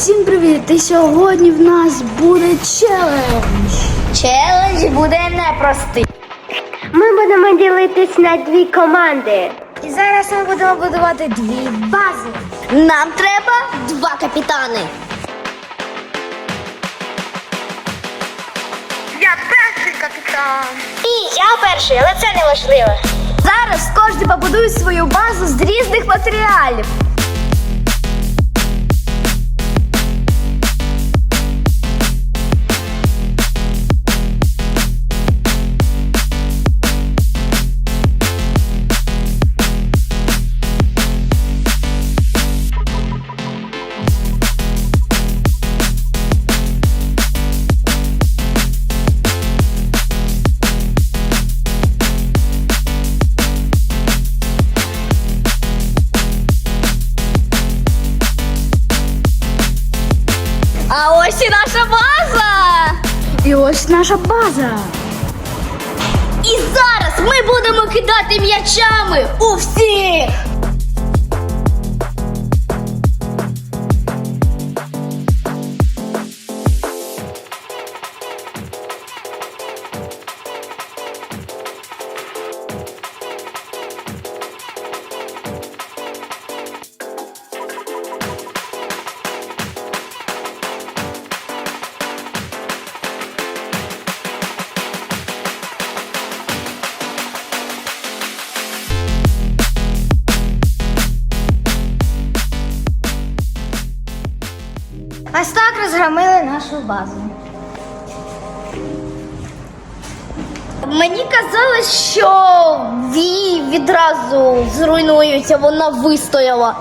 Всім привіт! І сьогодні в нас буде челендж. Челендж буде непростий. Ми будемо ділитись на дві команди. І зараз ми будемо будувати дві бази. Нам треба два капітани. Я перший капітан. І я перший, але це не важливо. Зараз кожен побудує свою базу з різних матеріалів. Ось і наша база. І ось наша база. І зараз ми будемо кидати м'ячами у всіх. Ось так розгромили нашу базу. Мені казали, що ві відразу зруйнуються, вона вистояла.